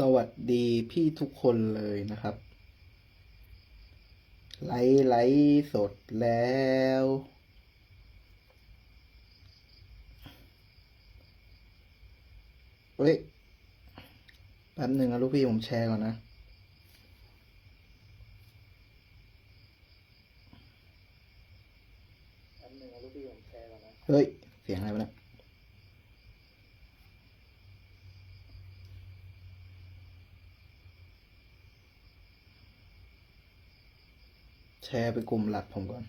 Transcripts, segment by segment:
สวัสดีพี่ทุกคนเลยนะครับ ไลฟ์ไลฟ์สดแล้ว เฮ้ย แป๊บหนึ่งนะลูกพี่ผมแชร์ก่อนนะแป๊บหนึ่งนะลูกพี่ผมแชร์ก่อนนะเฮ้ย เสียงอะไรวะเนี่ย ร์ไปกลุ่มหลักผมก่อน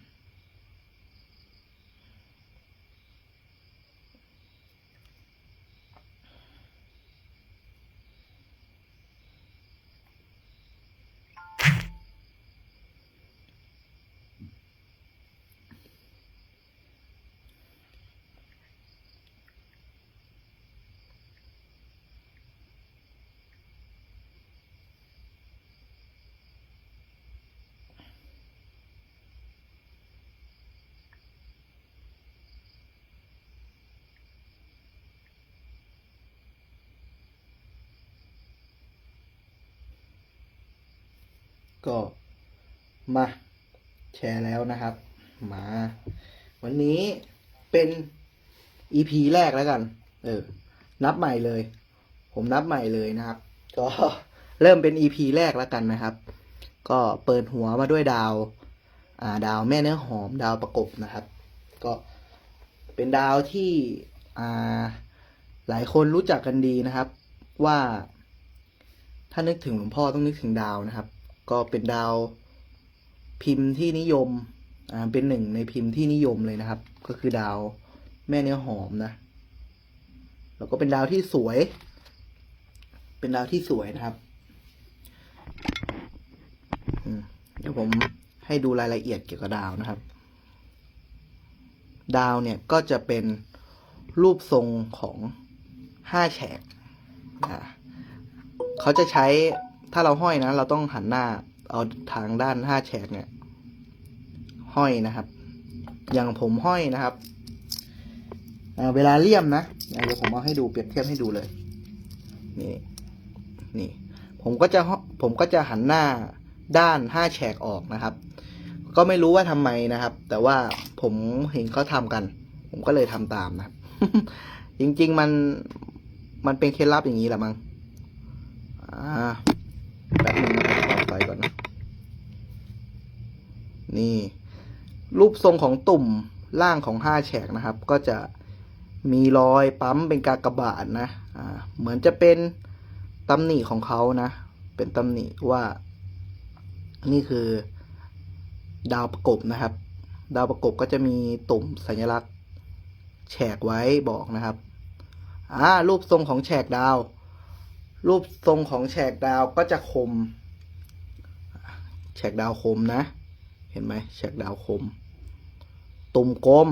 ก็มาแชร์แล้วนะครับ มา วันนี้เป็น EP แรกแล้วกัน เออ นับใหม่เลย ผมนับใหม่เลยนะครับ ก็เริ่มเป็น EP แรกแล้วกันนะครับ ก็เปิดหัวมาด้วยดาว อ่า ดาวแม่เนื้อหอมดาวประกบนะครับ ก็เป็นดาวที่อ่าหลายคนรู้จักกันดีนะครับ ว่าถ้านึกถึงหลวงพ่อต้องนึกถึงดาวนะครับ ก็เป็นดาวพิมพ์ที่นิยมอ่าเป็นหนึ่งในพิมพ์ที่นิยมเลยนะครับ ก็คือดาวแม่เนื้อหอมนะ แล้วก็เป็นดาวที่สวย เป็นดาวที่สวยนะครับเดี๋ยวผมให้ดูรายละเอียดเกี่ยวกับดาวนะครับ ดาวเนี่ยก็จะเป็นรูปทรงของห้าแฉกเขาจะใช้ ถ้าเราห้อยนะ เราต้องหันหน้าเอาทางด้านห้าแฉกเนี่ย ห้อยนะครับ อย่างผมห้อยนะครับเวลาเลี่ยมนะเดี๋ยวผมเอาให้ดูเปรียบเทียบให้ดูเลย นี่นี่ ผมก็จะผมก็จะหันหน้าด้านห้าแฉกออกนะครับ ก็ไม่รู้ว่าทำไมนะครับ แต่ว่าผมเห็นเขาทำกัน ผมก็เลยทำตามนะครับ จริง ๆ มันมันเป็นเคล็ดลับอย่างนี้แหละมั้งอ่า แป๊บนึงนะขอไฟก่อนนะนี่ รูปทรงของตุ่มล่างของห้าแฉกนะครับ ก็จะมีรอยปั๊มเป็นกากบาทนะอ่าเหมือนจะเป็นตำหนิของเขานะ เป็นตำหนิว่า นี่คือดาวประกบนะครับ ดาวประกบก็จะมีตุ่มสัญลักษณ์แฉกไว้บอกนะครับอ่ารูปทรงของแฉกดาว รูปทรงของแฉกดาวก็จะคม แฉกดาวคมนะ เห็นไหมแฉกดาวคม ตุ่มกลม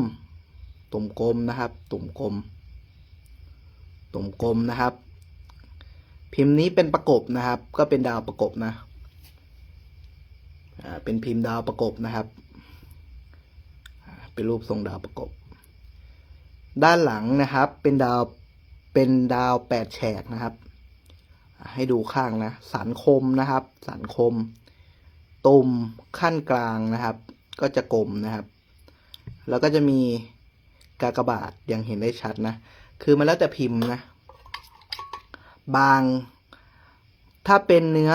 ตุ่มกลมนะครับ ตุ่มกลม ตุ่มกลมนะครับ พิมพ์นี้เป็นประกบนะครับ ก็เป็นดาวประกบนะ อ่า เป็นพิมพ์ดาวประกบนะครับ เป็นรูปทรงดาวประกบ ด้านหลังนะครับ เป็นดาว เป็นดาวแปดแฉกนะครับ ให้ดูข้างนะ สันคมนะครับ สันคม ตุ่มขั้นกลางนะครับ ก็จะกลมนะครับ แล้วก็จะมีกากบาทอย่างเห็นได้ชัดนะ คือมันแล้วแต่พิมพ์นะ บาง ถ้าเป็นเนื้อ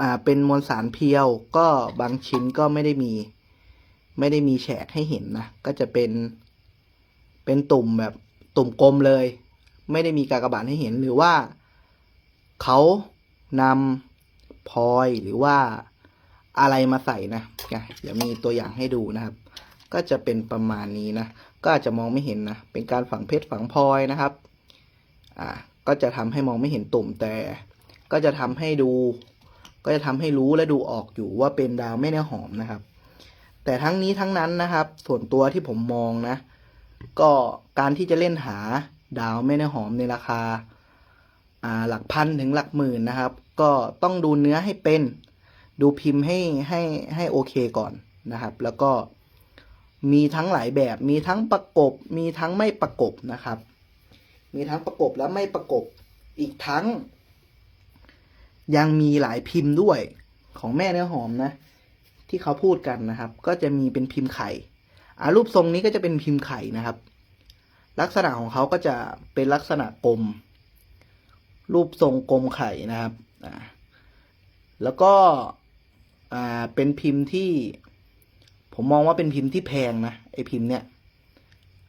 อ่าเป็นมวลสารเพียว ก็บางชิ้นก็ไม่ได้มี ไม่ได้มีแฉกให้เห็นนะ ก็จะเป็น เป็นตุ่มแบบตุ่มกลมเลย ไม่ได้มีกากบาทให้เห็นหรือว่า เขานำพลอยหรือว่าอะไรมาใส่นะเนี่ยเดี๋ยวมีตัวอย่างให้ดูนะครับ ก็จะเป็นประมาณนี้นะ ก็อาจจะมองไม่เห็นนะ เป็นการฝังเพชรฝังพลอยนะครับ อ่า ก็จะทำให้มองไม่เห็นตุ่มแต่ ก็จะทำให้ดู ก็จะทำให้รู้และดูออกอยู่ว่าเป็นดาวแม่เนื้อหอมนะครับ แต่ทั้งนี้ทั้งนั้นนะครับ ส่วนตัวที่ผมมองนะ ก็การที่จะเล่นหาดาวแม่เนื้อหอมในราคา หลักพันถึงหลักหมื่นนะครับ ก็ต้องดูเนื้อให้เป็น ดูพิมพ์ให้ให้ให้โอเคก่อนนะครับ แล้วก็มีทั้งหลายแบบ มีทั้งประกบ มีทั้งไม่ประกบนะครับ มีทั้งประกบและไม่ประกบ อีกทั้ง ยังมีหลายพิมพ์ด้วยของแม่เนื้อหอมนะ ที่เขาพูดกันนะครับ ก็จะมีเป็นพิมพ์ไข่อารูปทรงนี้ก็จะเป็นพิมพ์ไข่นะครับ ลักษณะของเขาก็จะเป็นลักษณะกลม รูปทรงกลมไข่นะครับ อ่า แล้วก็ อ่า เป็นพิมพ์ที่ ผมมองว่าเป็นพิมพ์ที่แพงนะไอพิมพ์เนี้ย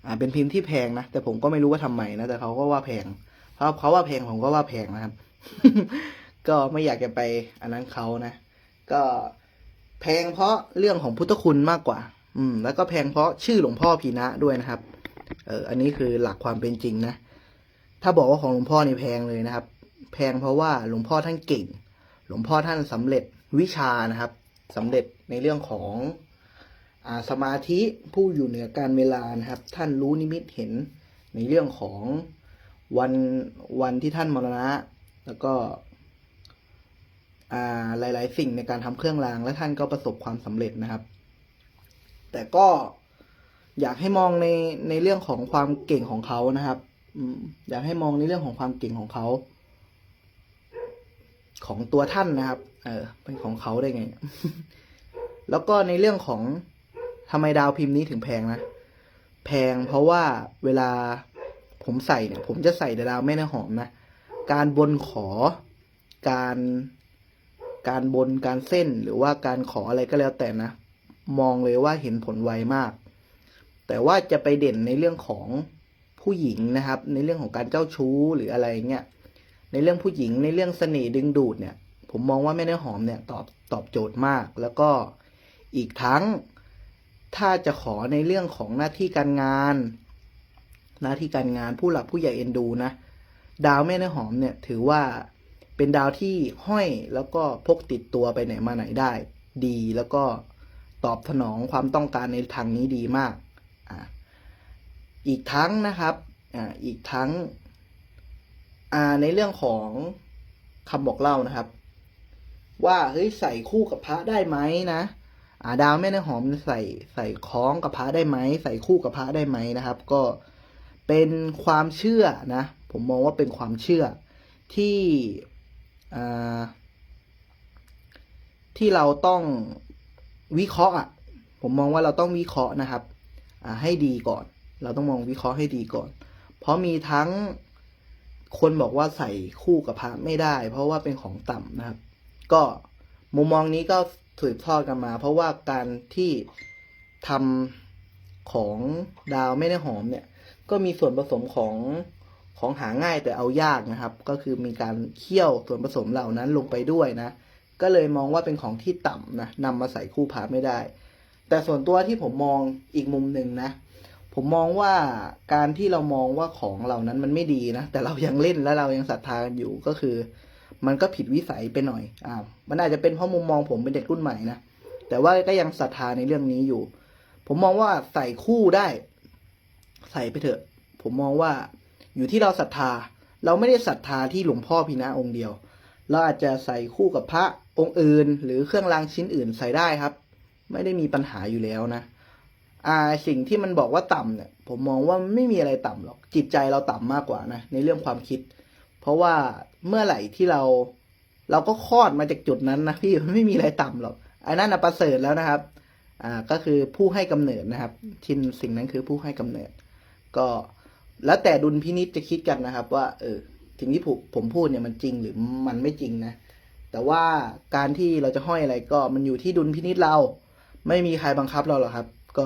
อ่า เป็นพิมพ์ที่แพงนะ แต่ผมก็ไม่รู้ว่าทำไมนะ แต่เขาก็ว่าแพง เพราะเขาว่าแพงผมก็ว่าแพงนะครับ ก็ไม่อยากจะไปอันนั้นเขานะ ก็แพงเพราะเรื่องของพุทธคุณมากกว่า อืม แล้วก็แพงเพราะชื่อหลวงพ่อพีนะด้วยนะครับ เออ อันนี้คือหลักความเป็นจริงนะ ถ้าบอกว่าของหลวงพ่อเนี่ยแพงเลยนะครับ แพงเพราะว่าหลวงพ่อท่านเก่ง หลวงพ่อท่านสำเร็จวิชานะครับสำเร็จในเรื่องของอ่าสมาธิผู้อยู่เหนือการเวลานะครับ ท่านรู้นิมิตเห็นในเรื่องของวันวันที่ท่านมรณะ แล้วก็อ่าหลาย ๆ สิ่งในการทำเครื่องราง และท่านก็ประสบความสำเร็จนะครับ แต่ก็อยากให้มองในในเรื่องของความเก่งของเขานะครับ อยากให้มองในเรื่องของความเก่งของเขา ของตัวท่านนะครับ เออ เป็นของเขาได้ไง แล้วก็ในเรื่องของทำไมดาวพิมพ์นี้ถึงแพงนะ แพงเพราะว่าเวลาผมใส่เนี่ย ผมจะใส่ดาวแม่น้หอมนะ การบนขอ การ การบน การเส้น หรือว่าการขออะไรก็แล้วแต่นะ มองเลยว่าเห็นผลไวมาก แต่ว่าจะไปเด่นในเรื่องของ ผู้หญิงนะครับ ในเรื่องของการเจ้าชู้หรืออะไรเงี้ยในเรื่องผู้หญิงในเรื่องเสน่ห์ดึงดูดเนี่ย ผมมองว่าแม่เนื้อหอมเนี่ยตอบตอบโจทย์มาก แล้วก็อีกทั้งถ้าจะขอในเรื่องของหน้าที่การงาน หน้าที่การงานผู้หลักผู้ใหญ่เอ็นดูนะดาวแม่เนื้อหอมเนี่ยถือว่าเป็นดาวที่ห้อยแล้วก็พกติดตัวไปไหนมาไหนได้ ดีแล้วก็ตอบสนองความต้องการในทางนี้ดีมากอ่า อีกทั้งนะครับอ่าอีกทั้งอ่าในเรื่องของคำบอกเล่านะครับ ว่าเฮ้ยใส่คู่กับพระได้ไหมนะอ่าดาวแม่เนื้อหอมใส่ใส่คล้องกับพระได้ไหมใส่คู่กับพระได้ไหมนะครับ ก็เป็นความเชื่อนะ ผมมองว่าเป็นความเชื่อที่อ่าที่เราต้องวิเคราะห์อะผมมองว่าเราต้องวิเคราะห์นะครับอ่าให้ดีก่อน เราต้องมองวิเคราะห์ให้ดีก่อน เพราะมีทั้งคนบอกว่าใส่คู่กับพระไม่ได้ เพราะว่าเป็นของต่ำนะครับ ก็มุมมองนี้ก็สืบทอดกันมา เพราะว่าการที่ทำของดาวไม่ได้หอมเนี่ย ก็มีส่วนผสมของของหาง่ายแต่เอายากนะครับ ก็คือมีการเคี่ยวส่วนผสมเหล่านั้นลงไปด้วยนะ ก็เลยมองว่าเป็นของที่ต่ำนะนำมาใส่คู่พระไม่ได้ แต่ส่วนตัวที่ผมมองอีกมุมหนึ่งนะ ผมมองว่าการที่เรามองว่าของเหล่านั้นมันไม่ดีนะ แต่เรายังเล่นและเรายังศรัทธากันอยู่ก็คือ มันก็ผิดวิสัยไปหน่อยอ่ามันอาจจะเป็นเพราะมุมมองผมเป็นเด็กรุ่นใหม่นะแต่ว่าก็ยังศรัทธาในเรื่องนี้อยู่ ผมมองว่าใส่คู่ได้ ใส่ไปเถอะ ผมมองว่าอยู่ที่เราศรัทธา เราไม่ได้ศรัทธาที่หลวงพ่อพีนะองค์เดียว เราอาจจะใส่คู่กับพระองค์อื่น หรือเครื่องรางชิ้นอื่นใส่ได้ครับ ไม่ได้มีปัญหาอยู่แล้วนะ อ่าสิ่งที่มันบอกว่าต่ำเนี่ย ผมมองว่าไม่มีอะไรต่ำหรอก จิตใจเราต่ำมากกว่านะ ในเรื่องความคิด เพราะว่าเมื่อไหร่ที่เรา เราก็คลอดมาจากจุดนั้นนะพี่มันไม่มีอะไรต่ำหรอกไอ้นั่นนะประเสริฐแล้วนะครับ อ่าก็คือผู้ให้กำเนิดนะครับทินสิ่งนั้นคือผู้ให้กำเนิด ก็แล้วแต่ดุลพินิจจะคิดกันนะครับ ว่า เออสิ่งที่ผมผมพูดเนี่ยมันจริงหรือมันไม่จริงนะแต่ว่าการที่เราจะห้อยอะไรก็มันอยู่ที่ดุลพินิจเรา ไม่มีใครบังคับเราหรอกครับ ก็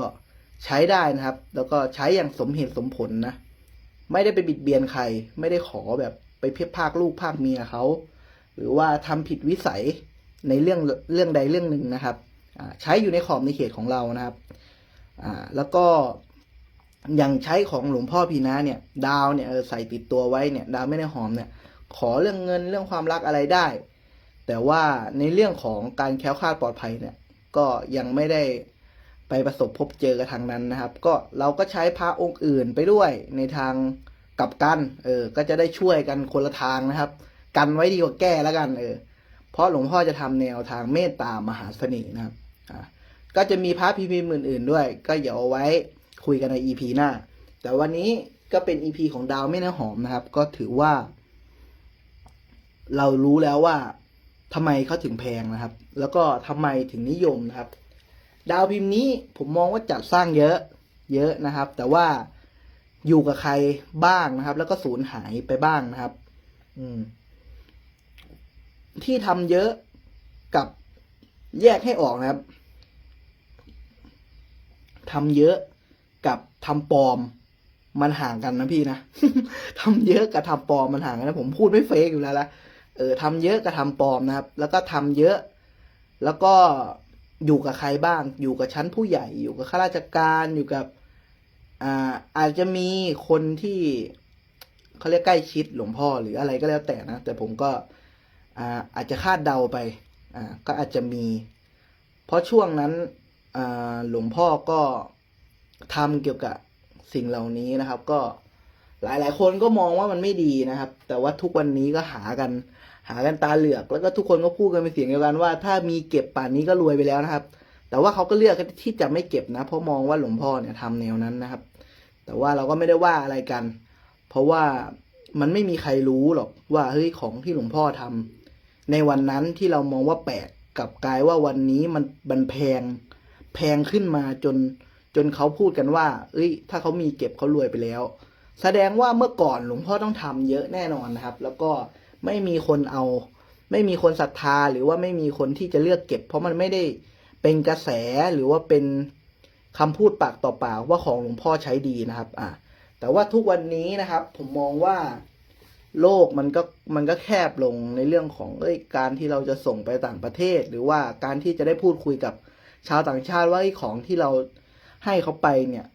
ใช้ได้นะครับ แล้วก็ใช้อย่างสมเหตุสมผลนะ ไม่ได้ไปบิดเบียนใคร ไม่ได้ขอแบบไปเพียบภาคลูกภาคเมียเขา หรือว่าทำผิดวิสัยในเรื่องเรื่องใดเรื่องหนึ่งนะครับ ใช้อยู่ในขอบในเขตของเรานะครับแล้วก็อย่างใช้ของหลวงพ่อพีนะเนี่ย ดาวเนี่ยใส่ติดตัวไว้เนี่ย ดาวไม่ได้หอมเนี่ย ขอเรื่องเงินเรื่องความรักอะไรได้ แต่ว่าในเรื่องของการแคล้วคลาดปลอดภัยเนี่ย ก็ยังไม่ได้ ไปประสบพบเจอกับทางนั้นนะครับ ก็เราก็ใช้พระองค์อื่นไปด้วยในทางกลับกัน เออ ก็จะได้ช่วยกันคนละทางนะครับ กันไว้ดีกว่าแก้แล้วกัน เออ เพราะหลวงพ่อจะทำแนวทางเมตตามหาเสน่ห์นะครับ อ่า ก็จะมีพระพิมพ์อื่นๆด้วย ก็เดี๋ยวเอาไว้คุยกันใน EP หน้า แต่วันนี้ก็เป็น EP ของดาวไม่เนื้อหอมนะครับ ก็ถือว่า เรารู้แล้วว่าทำไมเขาถึงแพงนะครับ แล้วก็ทำไมถึงนิยมนะครับ ดาวพิมพ์นี้ผมมองว่าจัดสร้างเยอะเยอะนะครับ แต่ว่าอยู่กับใครบ้างนะครับ แล้วก็สูญหายไปบ้างนะครับ อืม ที่ทำเยอะกับแยกให้ออกนะครับทำเยอะกับทำปลอม มันห่างกันนะพี่นะทำเยอะกับทำปลอมมันห่างกันนะผมพูดไม่เฟกอยู่แล้วละเออทำเยอะกับทำปลอมนะครับ แล้วก็ทำเยอะ แล้วก็ อยู่กับใครบ้าง อยู่กับชั้นผู้ใหญ่ อยู่กับข้าราชการ อยู่กับอ่าอาจจะมีคนที่เขาเรียกใกล้ชิดหลวงพ่อหรืออะไรก็แล้วแต่นะ แต่ผมก็อ่าอาจจะคาดเดาไปอ่าก็อาจจะมี เพราะช่วงนั้นอ่าหลวงพ่อก็ทำเกี่ยวกับสิ่งเหล่านี้นะครับ ก็หลายหลายๆคนก็มองว่ามันไม่ดีนะครับ แต่ว่าทุกวันนี้ก็หากัน หากันตาเหลือก แล้วก็ทุกคนก็พูดกันเป็นเสียงเดียวกันว่า ถ้ามีเก็บป่านนี้ก็รวยไปแล้วนะครับ แต่ว่าเขาก็เลือกที่จะไม่เก็บนะ เพราะมองว่าหลวงพ่อเนี่ยทำแนวนั้นนะครับ แต่ว่าเราก็ไม่ได้ว่าอะไรกัน เพราะว่ามันไม่มีใครรู้หรอกว่าเฮ้ยของที่หลวงพ่อทำในวันนั้นที่เรามองว่าแปลกกลับกลายว่าวันนี้มันมันแพงแพงขึ้นมาจนจนเขาพูดกันว่า เอ้ย ถ้าเขามีเก็บเขารวยไปแล้ว แสดงว่าเมื่อก่อนหลวงพ่อต้องทำเยอะแน่นอนนะครับ แล้วก็ ไม่มีคนเอา ไม่มีคนศรัทธาหรือว่าไม่มีคนที่จะเลือกเก็บ เพราะมันไม่ได้เป็นกระแสหรือว่าเป็นคำพูดปากต่อปากว่าของหลวงพ่อใช้ดีนะครับ อ่าแต่ว่าทุกวันนี้นะครับ ผมมองว่าโลกมันก็มันก็แคบลงในเรื่องของเอ้ยการที่เราจะส่งไปต่างประเทศ หรือว่าการที่จะได้พูดคุยกับชาวต่างชาติว่าไอ้ของที่เราให้เขาไปเนี่ย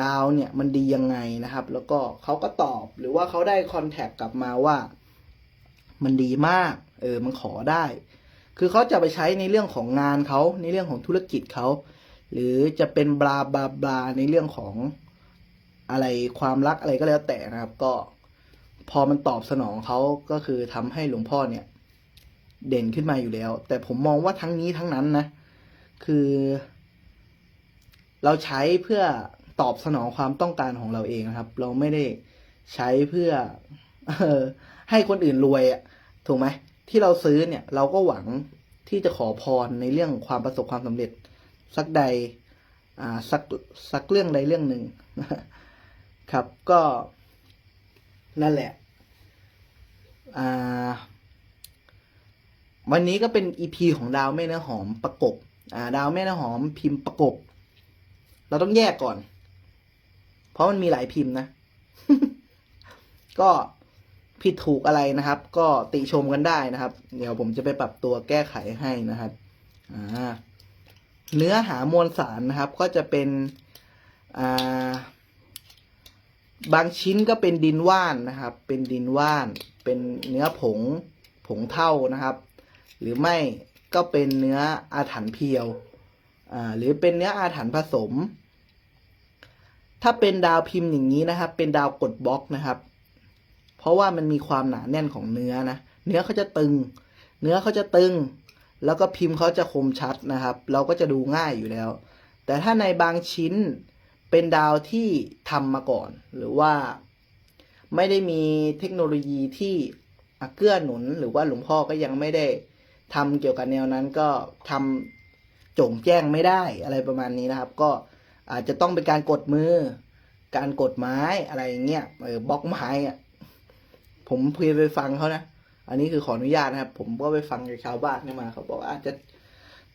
ดาวเนี่ยมันดียังไงนะครับ แล้วก็เขาก็ตอบหรือว่าเขาได้คอนแทคกลับมาว่า มันดีมาก เออ มันขอได้ คือเขาจะไปใช้ในเรื่องของงานเขาในเรื่องของธุรกิจเขา หรือจะเป็นบลาบลาบลาในเรื่องของอะไรความรักอะไรก็แล้วแต่นะครับ ก็พอมันตอบสนองเขาก็คือทำให้หลวงพ่อเนี่ย เด่นขึ้นมาอยู่แล้ว แต่ผมมองว่าทั้งนี้ทั้งนั้นนะ คือ เราใช้เพื่อตอบสนองความต้องการของเราเองนะครับ เราไม่ได้ใช้เพื่อ เออ ให้คนอื่นรวยอะถูกไหมที่เราซื้อเนี่ย เราก็หวังที่จะขอพรในเรื่องความประสบความสำเร็จ สักใดอ่าสักสักเรื่องใดเรื่องหนึ่งครับก็นั่นแหละอ่าวันนี้ก็เป็นอีพีของดาวแม่เนื้อหอมประกบอ่า ดาวแม่เนื้อหอมพิมพ์ประกบ เราต้องแยกก่อน เพราะมันมีหลายพิมพ์นะ ก็ ผิดถูกอะไรนะครับ ก็ติชมกันได้นะครับ เดี๋ยวผมจะไปปรับตัวแก้ไขให้นะครับอ่าเนื้อหามวลสารนะครับ ก็จะเป็นอ่าบางชิ้นก็เป็นดินว่านนะครับ เป็นดินว่าน เป็นเนื้อผงผงเท่านะครับ หรือไม่ก็เป็นเนื้ออาถรรพ์เพียวอ่าหรือเป็นเนื้ออาถรรพ์ผสม ถ้าเป็นดาวพิมพ์อย่างนี้นะครับ เป็นดาวกดบล็อกนะครับ เพราะว่ามันมีความหนาแน่นของเนื้อนะ เนื้อเขาจะตึง เนื้อเขาจะตึง แล้วก็พิมพ์เขาจะคมชัดนะครับ เราก็จะดูง่ายอยู่แล้ว แต่ถ้าในบางชิ้นเป็นดาวที่ทำมาก่อน หรือว่าไม่ได้มีเทคโนโลยีที่เกื้อหนุน หรือว่าหลวงพ่อก็ยังไม่ได้ทำเกี่ยวกับแนวนั้นก็ทำโจ่งแจ้งไม่ได้อะไรประมาณนี้นะครับ ก็อาจจะต้องเป็นการกดมือ การกดไม้อะไรเงี้ยเออบล็อกไม้อะ ผมเคยไปฟังเขานะ อันนี้คือขออนุญาตนะครับ ผมก็ไปฟังจากชาวบ้านนี่มาเขาบอกว่าอาจจะ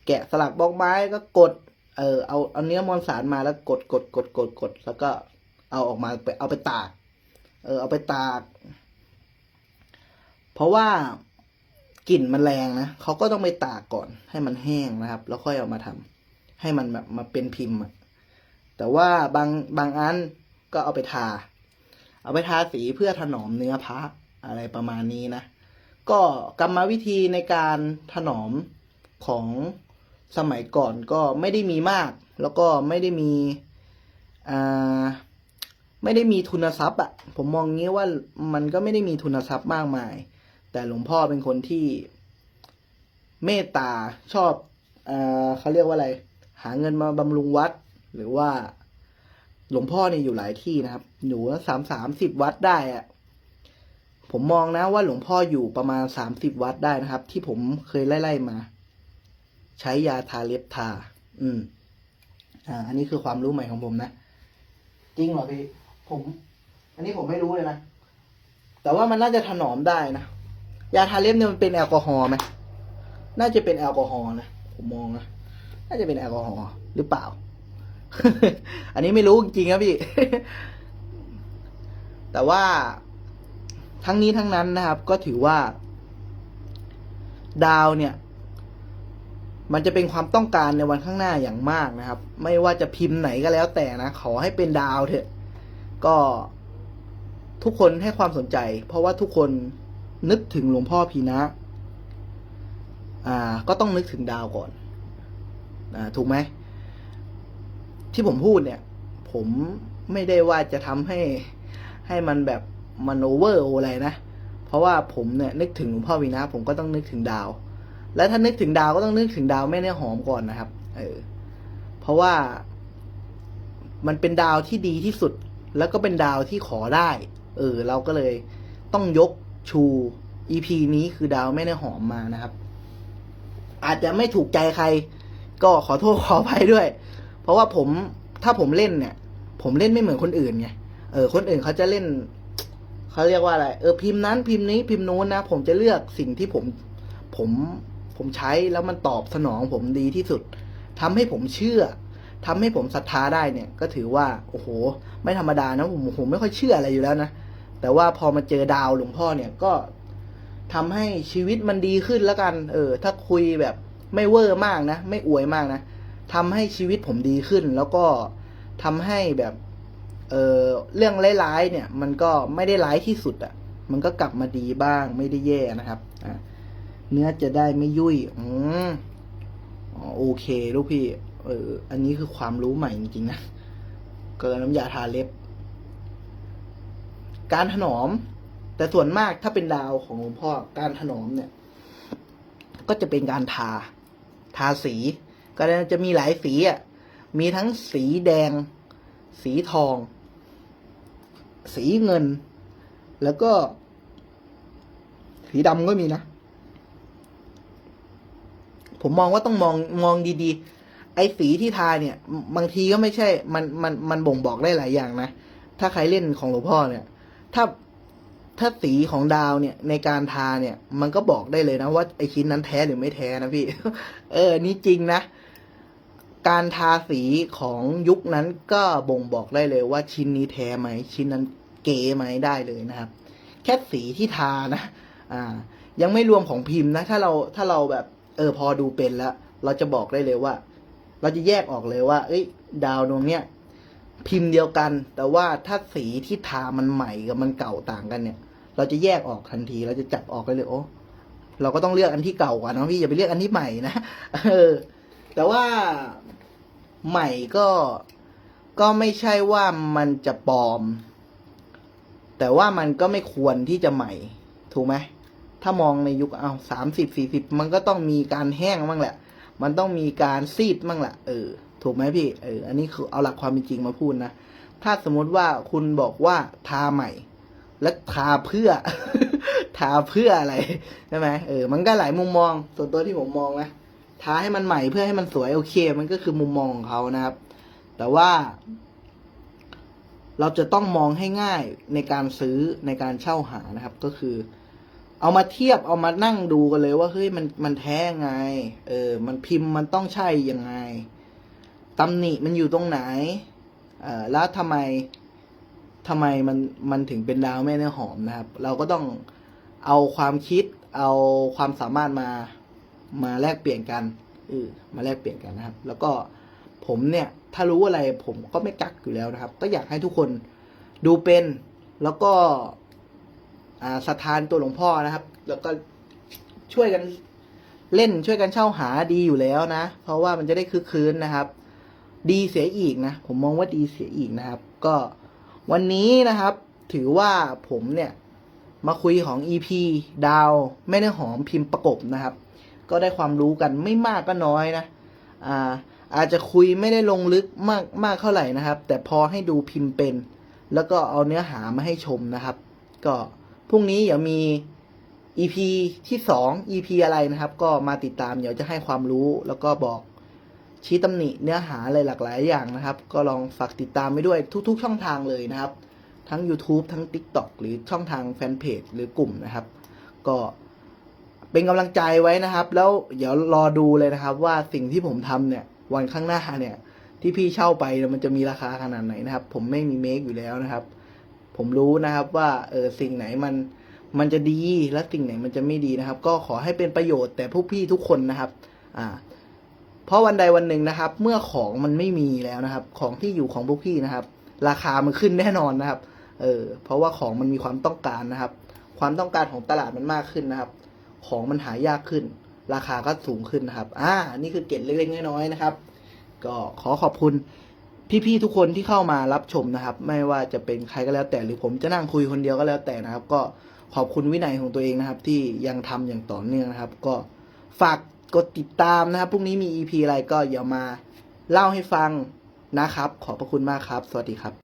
แกะสลักบล็อกไม้ก็กด เออเอาเอาเนื้อมวลสารมาแล้วกดกดกดกดกดแล้วก็เอาออกมาไปเอาไปตาก เออ เอาไปตาก เพราะว่ากลิ่นมันแรงนะเขาก็ต้องไปตากก่อน ให้มันแห้งนะครับ แล้วค่อยเอามาทำให้มันแบบมาเป็นพิมพ์แต่ว่าบางบางอันก็เอาไปทา เอาไปทาสีเพื่อถนอมเนื้อพระอะไรประมาณนี้นะ ก็กรรมวิธีในการถนอมของสมัยก่อนก็ไม่ได้มีมาก แล้วก็ไม่ได้มีอ่าไม่ได้มีทุนทรัพย์อะผมมองงี้ว่ามันก็ไม่ได้มีทุนทรัพย์มากมาย แต่หลวงพ่อเป็นคนที่เมตตาชอบอ่าเขาเรียกว่าอะไร หาเงินมาบำรุงวัด หรือว่า หลวงพ่อเนี่ยอยู่หลายที่นะครับอยู่สามสามสิบวัดได้อะผมมองนะว่าหลวงพ่ออยู่ประมาณสามสิบวัดได้นะครับ ที่ผมเคยไล่ๆมา ใช้ยาทาเล็บทา อืม อ่า อันนี้คือความรู้ใหม่ของผมนะ จริงเหรอพี่ผม อันนี้ผมไม่รู้เลยนะ แต่ว่ามันน่าจะถนอมได้นะ ยาทาเล็บเนี่ยมันเป็นแอลกอฮอล์ไหมน่าจะเป็นแอลกอฮอล์นะ ผมมองนะ น่าจะเป็นแอลกอฮอล์หรือเปล่า อันนี้ไม่รู้จริงครับพี่ แต่ว่าทั้งนี้ทั้งนั้นนะครับ ก็ถือว่า ดาวเนี่ย มันจะเป็นความต้องการในวันข้างหน้าอย่างมากนะครับ ไม่ว่าจะพิมพ์ไหนก็แล้วแต่นะ ขอให้เป็นดาวเถอะ ก็ทุกคนให้ความสนใจ เพราะว่าทุกคนนึกถึงหลวงพ่อพีนะ อ่า ก็ต้องนึกถึงดาวก่อน อ่า ถูกไหม ที่ผมพูดเนี่ย ผมไม่ได้ว่าจะทำให้ให้มันแบบมันโอเวอร์อะไรนะ เพราะว่าผมเนี่ยนึกถึงหลวงพ่อวีนะผมก็ต้องนึกถึงดาว และถ้านึกถึงดาวก็ต้องนึกถึงดาวแม่เนื้อหอมก่อนนะครับ เออ เพราะว่ามันเป็นดาวที่ดีที่สุด แล้วก็เป็นดาวที่ขอได้ เออ เราก็เลยต้องยกชู EP นี้คือดาวแม่เนื้อหอมมานะครับ อาจจะไม่ถูกใจใคร ก็ขอโทษขออภัยด้วย เพราะว่าผมถ้าผมเล่นเนี่ย ผมเล่นไม่เหมือนคนอื่นไงเออคนอื่นเขาจะเล่นเขาเรียกว่าอะไร เออพิมพ์นั้นพิมพ์นี้พิมพ์นู้นนะผมจะเลือกสิ่งที่ผมผมผมใช้แล้วมันตอบสนองผมดีที่สุดทำให้ผมเชื่อทำให้ผมศรัทธาได้เนี่ย ก็ถือว่าโอ้โห ไม่ธรรมดานะผมผมไม่ค่อยเชื่ออะไรอยู่แล้วนะแต่ว่าพอมาเจอดาวหลวงพ่อเนี่ยก็ทำให้ชีวิตมันดีขึ้นแล้วกัน เออ ถ้าคุยแบบไม่เวอร์มากนะ ไม่อวยมากนะ ทำให้ชีวิตผมดีขึ้น แล้วก็ทำให้แบบเออเรื่องร้ายๆเนี่ย มันก็ไม่ได้ร้ายที่สุดอะ่ะ มันก็กลับมาดีบ้าง ไม่ได้แย่นะครับอ่าเนื้อจะได้ไม่ยุ่ยอืมอ๋อโอเคลูกพี่ เออ อันนี้คือความรู้ใหม่จริงๆนะเกินน้ำยาทาเล็บ การถนอม แต่ส่วนมากถ้าเป็นดาวของหลวงพ่อการถนอมเนี่ย ก็จะเป็นการทา ทาสี ก็จะมีหลายสีอะ มีทั้งสีแดง สีทอง สีเงิน แล้วก็ สีดำก็มีนะ ผมมองว่าต้องมองมองดีๆ ไอ้สีที่ทาเนี่ย บางทีก็ไม่ใช่ มันมันมันบ่งบอกได้หลายอย่างนะ ถ้าใครเล่นของหลวงพ่อเนี่ย ถ้าถ้าสีของดาวเนี่ยในการทาเนี่ย มันก็บอกได้เลยนะว่าไอ้ชิ้นนั้นแท้หรือไม่แท้นะพี่ เออ นี่จริงนะ การทาสีของยุคนั้นก็บ่งบอกได้เลยว่าชิ้นนี้แท้ไหม ชิ้นนั้นเก๋ไหมได้เลยนะครับ แค่สีที่ทานะ อ่า ยังไม่รวมของพิมพ์นะ ถ้าเราถ้าเราแบบเออพอดูเป็นแล้ว เราจะบอกได้เลยว่า เราจะแยกออกเลยว่า เอ้ย ดาวดวงเนี้ยพิมพ์เดียวกัน แต่ว่าถ้าสีที่ทามันใหม่กับมันเก่าต่างกันเนี่ย เราจะแยกออกทันที เราจะจับออกได้เลยโอ้เราก็ต้องเลือกอันที่เก่าก่อนนะพี่อย่าไปเลือกอันที่ใหม่นะเออ แต่ว่าใหม่ก็ก็ไม่ใช่ว่ามันจะปลอม แต่ว่ามันก็ไม่ควรที่จะใหม่ ถูกไหมถ้ามองในยุคเอาสามสิบสี่สิบมันก็ต้องมีการแห้งบ้างแหละ มันต้องมีการซีดบ้างแหละเออ ถูกไหมพี่เอออันนี้คือเอาหลักความเป็นจริงมาพูดนะถ้าสมมติว่าคุณบอกว่าทาใหม่ และทาเพื่อ ทาเพื่ออะไรใช่ไหมเออ มันก็หลายมุมมองส่วนตัวที่ผมมองนะ ทาให้มันใหม่เพื่อให้มันสวยโอเค มันก็คือมุมมองของเขานะครับ แต่ว่า เราจะต้องมองให้ง่ายในการซื้อในการเช่าหานะครับ ก็คือ เอามาเทียบเอามานั่งดูกันเลยว่าเฮ้ยมันมันแท้ไง เออ มันพิมพ์มันต้องใช่ยังไงตำหนิมันอยู่ตรงไหนเออแล้วทำไมทำไมมันมันถึงเป็นดาวแม่เนื้อหอมนะครับ เราก็ต้องเอาความคิดเอาความสามารถมา มาแลกเปลี่ยนกันเออมาแลกเปลี่ยนกันนะครับ แล้วก็ผมเนี่ยถ้ารู้อะไรผมก็ไม่กักอยู่แล้วนะครับ ก็อยากให้ทุกคนดูเป็นแล้วก็อ่าสถานตัวหลวงพ่อนะครับ แล้วก็ช่วยกันเล่นช่วยกันเช่าหาดีอยู่แล้วนะ เพราะว่ามันจะได้คึกคืนนะครับ ดีเสียอีกนะ ผมมองว่าดีเสียอีกนะครับ ก็วันนี้นะครับ ถือว่าผมเนี่ย มาคุยของ EP ดาวแม่เนื้อหอมพิมพ์ประกบนะครับ ก็ได้ความรู้กันไม่มากก็น้อยนะอ่าอาจจะคุยไม่ได้ลงลึกมากมากเท่าไหร่นะครับ แต่พอให้ดูพิมพ์เป็น แล้วก็เอาเนื้อหามาให้ชมนะครับ ก็พรุ่งนี้เดี๋ยวมี EP ที่สอง EP อะไรนะครับ ก็มาติดตามเดี๋ยวจะให้ความรู้แล้วก็บอกชี้ตำหนิเนื้อหาอะไรหลากหลายอย่างนะครับ ก็ลองฝากติดตามไปด้วยทุก ๆ ช่องทางเลยนะครับ ทั้ง YouTube ทั้ง TikTok หรือช่องทางแฟนเพจหรือกลุ่มนะครับ ก็ เป็นกำลังใจไว้นะครับ แล้วเดี๋ยวรอดูเลยนะครับ ว่าสิ่งที่ผมทำเนี่ย วันข้างหน้าเนี่ย ที่พี่เช่าไปมันจะมีราคาขนาดไหนนะครับ ผมไม่มีเมคอยู่แล้วนะครับ ผมรู้นะครับว่าเออสิ่งไหนมันมันจะดีและสิ่งไหนมันจะไม่ดีนะครับ ก็ขอให้เป็นประโยชน์แต่พวกพี่ทุกคนนะครับ อ่า เพราะวันใดวันหนึ่งนะครับ เมื่อของมันไม่มีแล้วนะครับ ของที่อยู่ของพวกพี่นะครับ ราคามันขึ้นแน่นอนนะครับ เออ เพราะว่าของมันมีความต้องการนะครับ ความต้องการของตลาดมันมากขึ้นนะครับ ของมันหายากขึ้น ราคาก็สูงขึ้นนะครับ อ่า นี่คือเกร็ดเล็กๆน้อยๆนะครับ ก็ขอขอบคุณพี่ๆทุกคนที่เข้ามารับชมนะครับ ไม่ว่าจะเป็นใครก็แล้วแต่หรือผมจะนั่งคุยคนเดียวก็แล้วแต่นะครับ ก็ขอบคุณวินัยของตัวเองนะครับ ที่ยังทำอย่างต่อเนื่องนะครับ ก็ฝากกดติดตามนะครับพรุ่งนี้มี EP อะไรก็อย่ามาเล่าให้ฟังนะครับ ขอบพระคุณมากครับ สวัสดีครับ